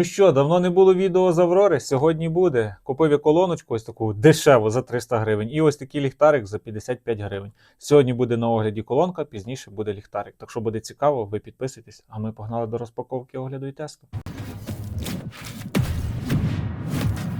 Ну що, давно не було відео з Аврори, сьогодні буде. Купив я колоночку ось таку дешеву за 300 гривень. І ось такий ліхтарик за 55 гривень. Сьогодні буде на огляді колонка, пізніше буде ліхтарик. Так що буде цікаво, ви підписуйтесь, а ми погнали до розпаковки огляду і тесту.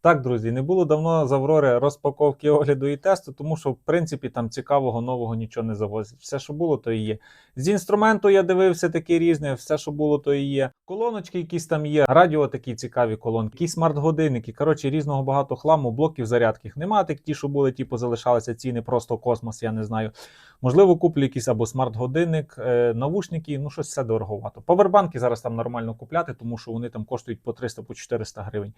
Так, друзі, не було давно з Аврори розпаковки огляду і тесту, тому що в принципі там цікавого нового нічого не завозять. Все, що було, то і є. З інструменту я дивився таке різне, все, що було, то і є. Колоночки якісь там є, радіо такі цікаві колонки, якісь смарт-годинники. Коротше, різного багато хламу, блоків зарядких. Нема так ті, що були, типу, залишалися ціни, просто космос, я не знаю. Можливо, куплю якийсь або смарт-годинник, е, навушники, ну щось все дороговато. Павербанки зараз там нормально купляти, тому що вони там коштують по 300 по 400 гривень.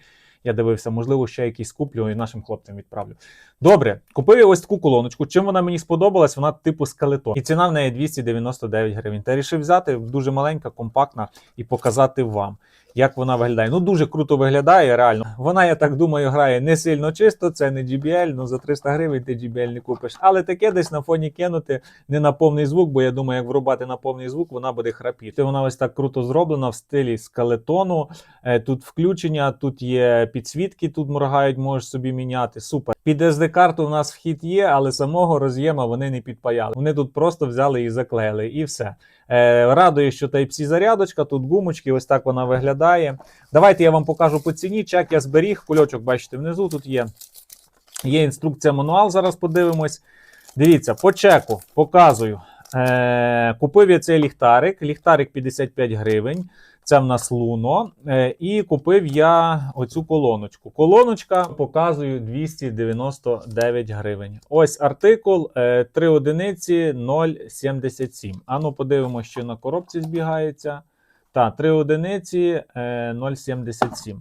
Я дивився, можливо, ще якийсь куплю і нашим хлопцям відправлю. Добре, купив я ось таку колоночку. Чим вона мені сподобалась? Вона типу скелетон. І ціна в неї 299 гривень. Та рішив взяти дуже маленька, компактна і показати вам, як вона виглядає. Ну дуже круто виглядає, реально. Вона, я так думаю, грає не сильно чисто, це не JBL, ну за 300 гривень ти JBL не купиш. Але таке десь на фоні кинути не на повний звук, бо я думаю, як врубати на повний звук, вона буде храпіти. Вона ось так круто зроблена в стилі скелетону. Е, Тут включення, тут є підсвітки, тут моргають, можеш собі міняти. Супер. Під SD-карту в нас вхід є, але самого роз'єма вони не підпаяли. Вони тут просто взяли і заклеїли, і все. Е, радує, що Type-C зарядочка, тут гумочки, ось так вона виглядає. Давайте я вам покажу по ціні. Чек я зберіг. Кульочок, бачите, внизу тут є. Є інструкція мануал. Зараз подивимось. Дивіться, по чеку показую. Е, купив я цей ліхтарик. Ліхтарик 55 гривень. Це в нас луно. Е, і купив я оцю колоночку. Колоночка показую 299 гривень. Ось артикул е, 3 одиниці 0,77. Ану, подивимося, що на коробці збігається. Та, 3 одиниці е, 0,77.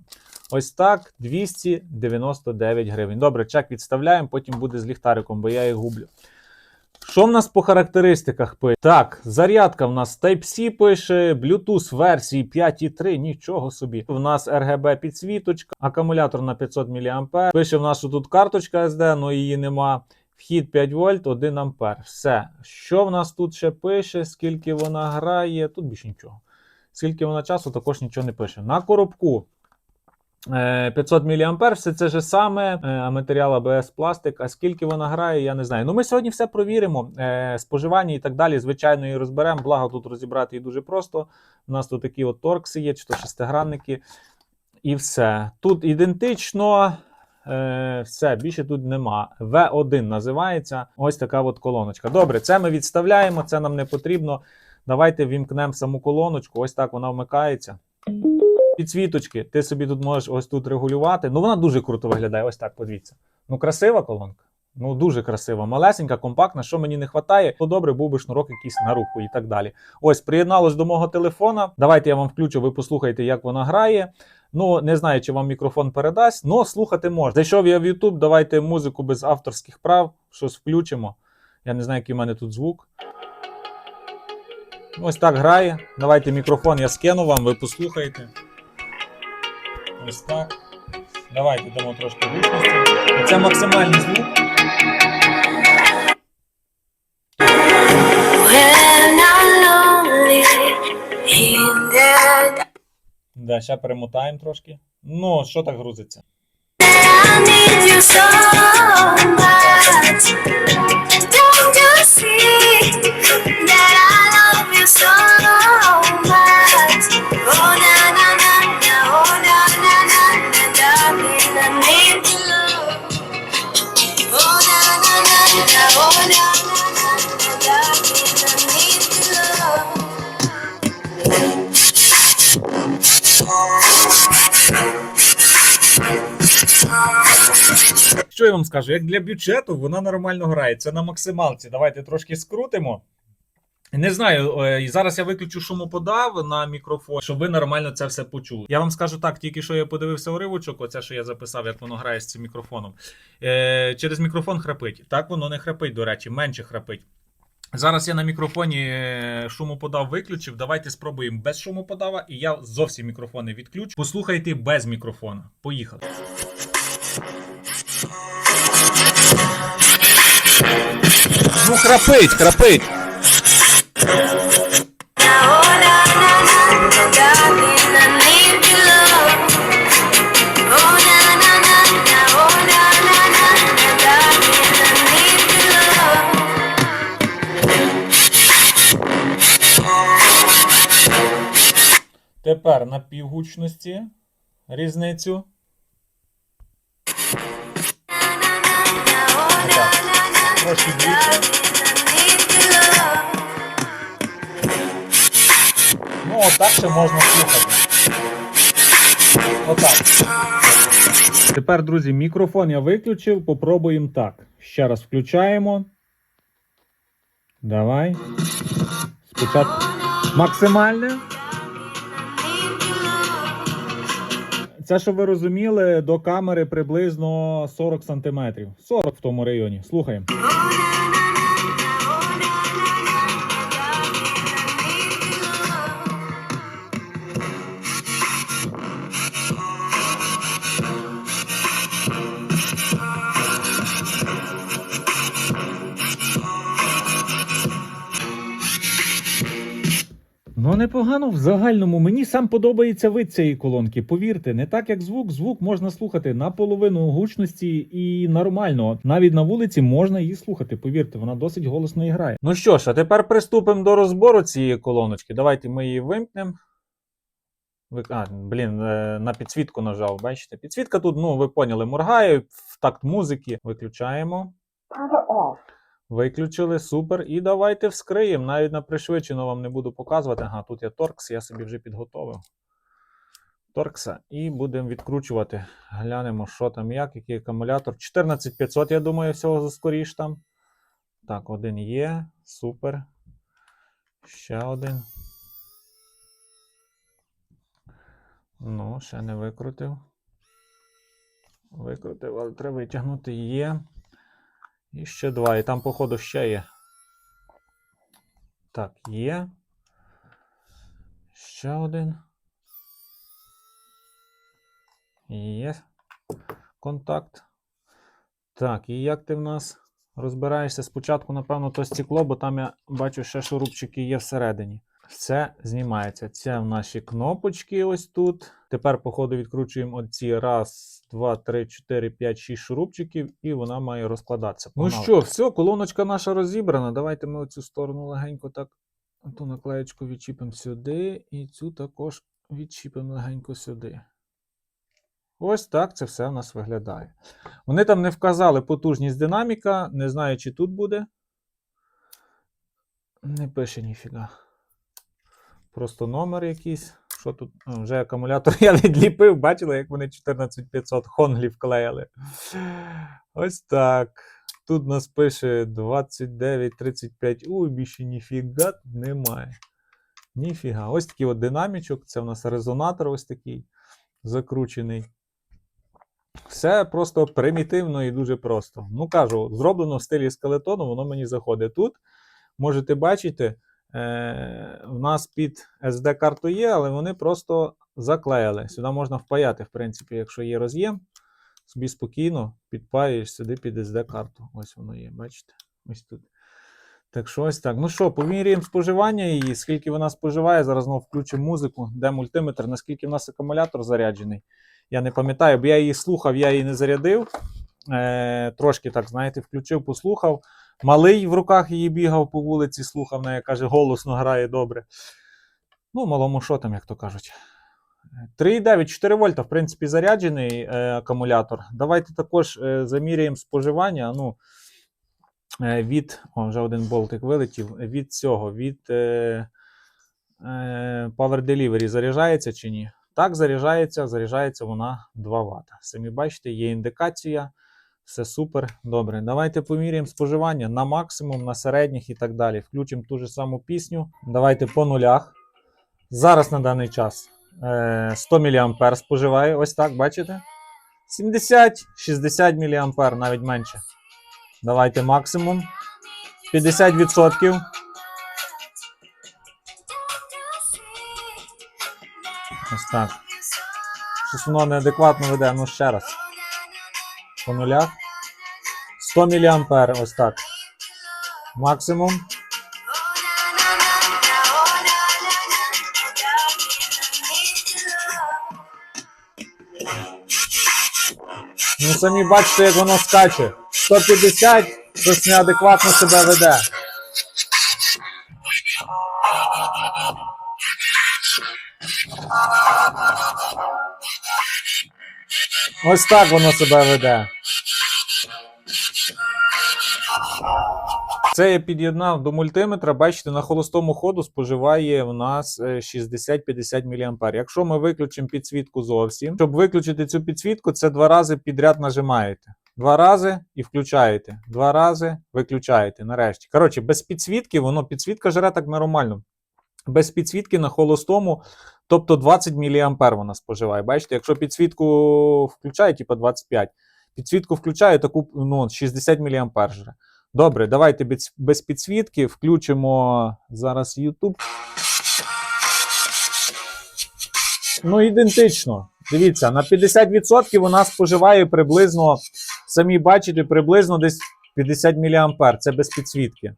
Ось так 299 гривень. Добре, чек відставляємо, потім буде з ліхтариком, бо я їх гублю. Що в нас по характеристиках пише? Так, зарядка в нас Type-C пише, Bluetooth версії 5.3, нічого собі. В нас RGB підсвіточка, акумулятор на 500 мА. Пише в нас, що тут карточка SD, але її нема. Вхід 5 вольт, 1 ампер. Все. Що в нас тут ще пише? Скільки вона грає? Тут більше нічого. Скільки вона часу, також нічого не пише. На коробку 500 мА, все це ж саме, е, а матеріал АБС пластик. А скільки вона грає, я не знаю. Ну ми сьогодні все провіримо. Е, Споживання і так далі. Звичайно, і розберемо. Благо тут розібрати її дуже просто. У нас тут такі от торкси є, чи то шестигранники. І все. Тут ідентично. Е, все, більше тут нема. V1 називається. Ось така от колоночка. Добре, це ми відставляємо, це нам не потрібно. Давайте вімкнемо саму колоночку. Ось так вона вмикається. Підсвіточки, ти собі тут можеш ось тут регулювати. Ну, вона дуже круто виглядає. Ось так, подивіться. Ну, красива колонка. Ну, дуже красива, малесенька, компактна. Що мені не вистачає, то добре, був би шнурок якийсь на руку і так далі. Ось, приєдналось до мого телефона. Давайте я вам включу, ви послухайте, як вона грає. Ну, не знаю, чи вам мікрофон передасть, але слухати можна. Зайшов я в YouTube, давайте музику без авторських прав, щось включимо. Я не знаю, який в мене тут звук. Ось так грає. Давайте мікрофон я скину вам, ви послухаєте. Ось так. Давайте дамо трошки гучності. Це максимальний звук. Да, ще перемотаємо трошки. Ну, що так грузиться? I need you so much. Вам скажу? Як для бюджету вона нормально грає. Це на максималці. Давайте трошки скрутимо. Не знаю, е, зараз я виключу шумоподав на мікрофон, щоб ви нормально це все почули. Я вам скажу так, тільки що я подивився уривочок, оце що я записав, як воно грає з цим мікрофоном. Е, через мікрофон храпить. Так воно не храпить, до речі, менше храпить. Зараз я на мікрофоні е, шумоподав виключив. Давайте спробуємо без шумоподава, і я зовсім мікрофони відключу. Послухайте без мікрофона. Поїхали. Need your love. Тепер на півгучності різницю. Отак. Трошки більше. Ну, отак ще можна слухати. Отак. Тепер, друзі, мікрофон я виключив. Попробуємо так. Ще раз включаємо. Давай. Спочатку максимальне. Це, щоб ви розуміли, до камери приблизно 40 сантиметрів. 40 в тому районі. Слухаємо. Непогано в загальному. Мені сам подобається вид цієї колонки. Повірте, не так як звук. Звук можна слухати наполовину гучності і нормально. Навіть на вулиці можна її слухати. Повірте, вона досить голосно і грає. Ну що ж, а тепер приступимо до розбору цієї колоночки. Давайте ми її вимкнемо. А, блін, е, на підсвітку нажав. Бачите? Підсвітка тут, ну ви поняли, моргає в такт музики. Виключаємо. Виключили, супер. І давайте вскриємо. Навіть на пришвидшено вам не буду показувати. Ага, тут є торкс, я собі вже підготовив. Торкса. І будемо відкручувати. Глянемо, що там, як, який акумулятор. 14500, я думаю, всього скоріш там. Так, один є. Супер. Ще один. Ну, ще не викрутив. Викрутив, але треба витягнути. Є. І ще два. І там, походу, ще є. Так, є. Ще один. Є. Контакт. Так, і як ти в нас розбираєшся? Спочатку, напевно, то стекло, бо там я бачу, ще шурупчики є всередині. Все знімається. Це в наші кнопочки ось тут. Тепер, походу, відкручуємо оці раз, два, три, чотири, п'ять, шість шурупчиків, і вона має розкладатися. Ну що, все, колоночка наша розібрана. Давайте ми оцю сторону легенько так. Ту наклеєчку відчіпимо сюди, і цю також відчіпимо легенько сюди. Ось так це все в нас виглядає. Вони там не вказали потужність динаміка, не знаю, чи тут буде. Не пише ніфіга. Просто номер якийсь. Що тут? Вже акумулятор я відліпив, бачили, як вони 14500 хонглі вклеїли. Ось так. Тут нас пише 2935. Ой, більше ніфіга немає. Ніфіга. Ось такий от динамічок. Це в нас резонатор ось такий закручений. Все просто примітивно і дуже просто. Ну, кажу, зроблено в стилі скелетону, воно мені заходить. Тут можете бачити, е, в нас під SD-карту є, але вони просто заклеїли. Сюди можна впаяти, в принципі, якщо є роз'єм, собі спокійно підпаюєш сюди під SD-карту. Ось воно є, бачите? Ось тут. Так що ось так. Ну що, поміряємо споживання її, скільки вона споживає. Зараз знову включимо музику, де мультиметр, наскільки в нас акумулятор заряджений. Я не пам'ятаю, бо я її слухав, я її не зарядив. Е, трошки так, знаєте, включив, послухав. Малий в руках її бігав по вулиці, слухав, вона каже, голосно грає добре. Ну, малому що там, як то кажуть. 3,9, 4 вольта, в принципі, заряджений е, акумулятор. Давайте також е, заміряємо споживання. Ну, е, від, о, вже один болтик вилетів. Від цього, від е, е, Power Delivery заряджається чи ні? Так, заряджається, заряджається вона 2 Вт. Самі бачите, є індикація. Все супер. Добре. Давайте поміряємо споживання на максимум, на середніх і так далі. Включимо ту ж саму пісню. Давайте по нулях. Зараз на даний час е, 100 мА споживає. Ось так, бачите? 70-60 мА, навіть менше. Давайте максимум. 50%. Ось так. Щось воно неадекватно веде. Ну ще раз. По нулях. 100 мА, ось так. Максимум. Ну самі бачите, як воно скаче. 150 щось неадекватно себе веде. Ось так воно себе веде. Це я під'єднав до мультиметра. Бачите, на холостому ходу споживає в нас е, 60-50 мА. Якщо ми виключимо підсвітку зовсім, щоб виключити цю підсвітку, це два рази підряд нажимаєте. Два рази і включаєте. Два рази виключаєте. Нарешті. Коротше, без підсвітки, воно підсвітка жре так нормально. Без підсвітки на холостому, тобто 20 мА вона споживає. Бачите, якщо підсвітку включає, типу 25, підсвітку включає, таку ну, 60 мА. Добре, давайте без, без підсвітки включимо зараз YouTube. Ну, ідентично. Дивіться, на 50% вона споживає приблизно, самі бачите, приблизно десь 50 мА. Це без підсвітки.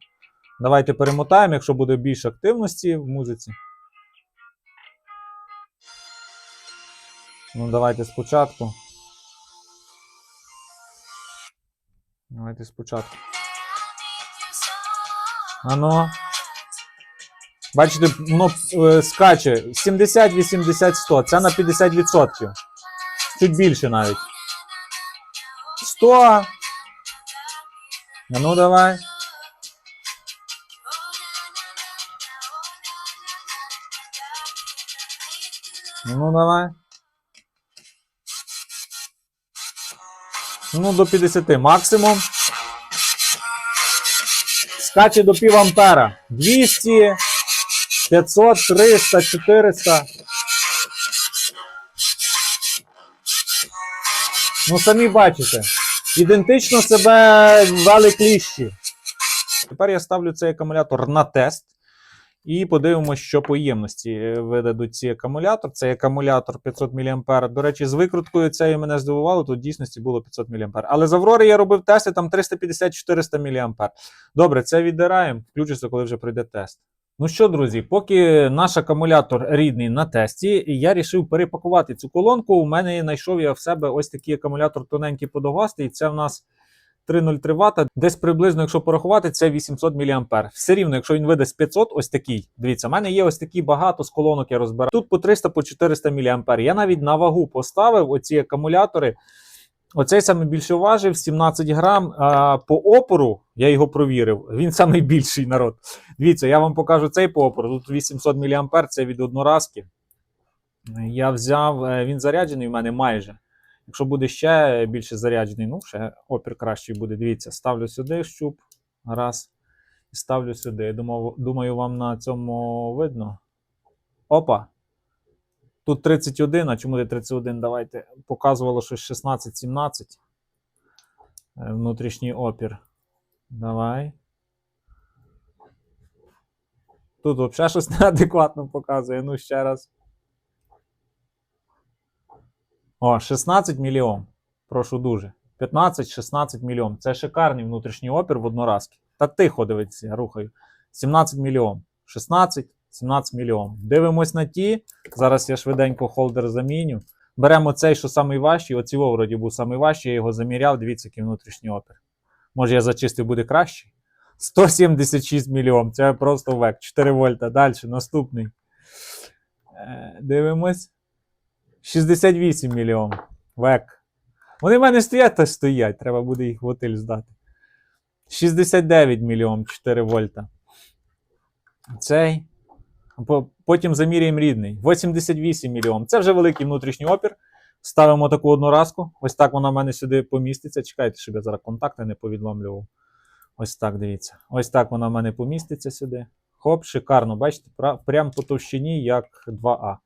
Давайте перемотаємо, якщо буде більше активності в музиці. Ну, давайте спочатку. Давайте спочатку. Ано. Бачите, воно е, скаче 70, 80, 100. Це на 50%. Чуть більше навіть. 100. А ну давай. Ну давай. Ну, до 50 максимум. Скаче до пів ампера. 200, 500, 300, 400. Ну, самі бачите. Ідентично себе вели кліщі. Тепер я ставлю цей акумулятор на тест. І подивимося, що по ємності видадуть ці акумулятор. Цей акумулятор 500 мА. До речі, з викруткою цією мене здивувало, тут в дійсності було 500 мА. Але з Аврори я робив тести, там 350-400 мА. Добре, це віддираємо, включиться, коли вже пройде тест. Ну що, друзі, поки наш акумулятор рідний на тесті, я вирішив перепакувати цю колонку. У мене знайшов я в себе ось такий акумулятор тоненький подовгастий. Це в нас 303 Вт, десь приблизно, якщо порахувати, це 800 мА. Все рівно, якщо він видасть 500, ось такий. Дивіться, в мене є ось такі багато з колонок я розбираю. Тут по 300 по 400 мА. Я навіть на вагу поставив оці акумулятори. Оцей саме більше важив 17 грам. А по опору я його провірив. Він самий більший народ. Дивіться, я вам покажу цей по опору. Тут 800 мА, це від одноразки. Я взяв, е, він заряджений в мене майже. Якщо буде ще більше заряджений, ну, ще опір кращий буде. Дивіться, ставлю сюди щуп. Раз. І ставлю сюди. Думав, думаю, вам на цьому видно. Опа. Тут 31, а чому не 31? Давайте. Показувало, що 16-17. Е, Внутрішній опір. Давай. Тут взагалі щось неадекватно показує. Ну, ще раз. О, 16 мільйон. Прошу дуже. 15-16 мільйон. Це шикарний внутрішній опір в одноразки. Та тихо дивиться, я рухаю. 17 мільйон. 16, 17 мільйон. Дивимось на ті. Зараз я швиденько холдер заміню. Беремо цей, що самий важчий. Оці вроді був самий важчий, я його заміряв. Дивіться, який внутрішній опір. Може, я зачистив, буде краще. 176 мільйон. Це просто век. 4 вольта. Далі, наступний. Е, Дивимось. 68 мільйон. Век. Вони в мене стоять та стоять. Треба буде їх в отель здати. 69 мільйон 4 вольта. Цей. Потім заміряємо рідний. 88 мільйон. Це вже великий внутрішній опір. Ставимо таку одноразку. Ось так вона в мене сюди поміститься. Чекайте, щоб я зараз контакти не повідломлював. Ось так, дивіться. Ось так вона в мене поміститься сюди. Хоп, шикарно, бачите, пра- прям по товщині, як 2А.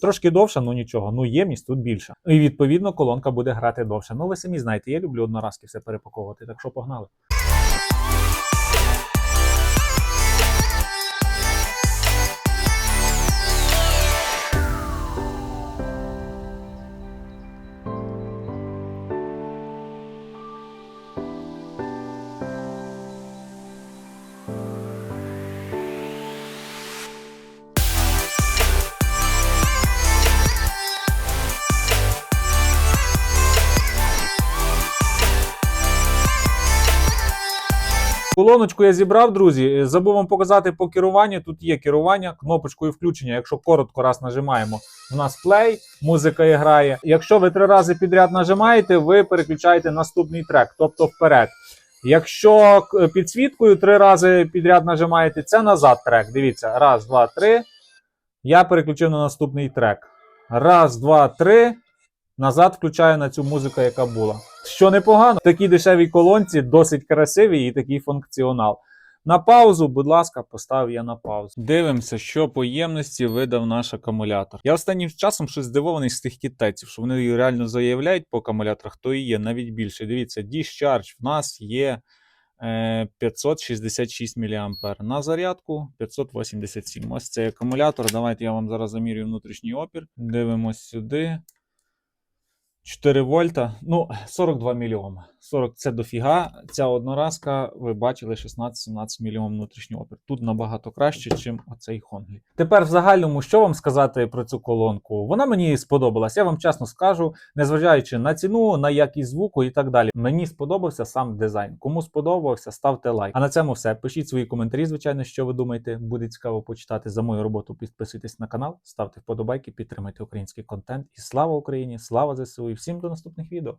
Трошки довше, ну нічого. Ну, ємність тут більша. І відповідно колонка буде грати довше. Ну, ви самі знаєте, я люблю одноразки все перепаковувати, так що погнали. Колоночку я зібрав, друзі. Е, Забув вам показати по керуванню. Тут є керування кнопочкою включення. Якщо коротко раз нажимаємо, у нас плей, музика грає. Якщо ви три рази підряд нажимаєте, ви переключаєте наступний трек, тобто вперед. Якщо підсвіткою три рази підряд нажимаєте, це назад трек. Дивіться, раз, два, три. Я переключив на наступний трек. Раз, два, три. Назад включаю на цю музику, яка була. Що непогано, в такій дешевій колонці досить красивий і такий функціонал. На паузу, будь ласка, поставив я на паузу. Дивимося, що по ємності видав наш акумулятор. Я останнім часом щось здивований з тих китайців, що вони реально заявляють по акумуляторах, то і є навіть більше. Дивіться, Discharge в нас є е, 566 мА. На зарядку 587. Ось цей акумулятор. Давайте я вам зараз замірюю внутрішній опір. Дивимось сюди. 4 вольта, ну 42 мільйом. 40 це дофіга. Ця одноразка, ви бачили, 16-17 мільйом внутрішній опір. Тут набагато краще, ніж оцей Хонглі. Тепер в загальному, що вам сказати про цю колонку? Вона мені сподобалась. Я вам чесно скажу, незважаючи на ціну, на якість звуку і так далі. Мені сподобався сам дизайн. Кому сподобався, ставте лайк. А на цьому все. Пишіть свої коментарі, звичайно, що ви думаєте. Буде цікаво почитати за мою роботу. Підписуйтесь на канал, ставте вподобайки, підтримайте український контент. І слава Україні! Слава ЗСУ! Всім до наступних відео!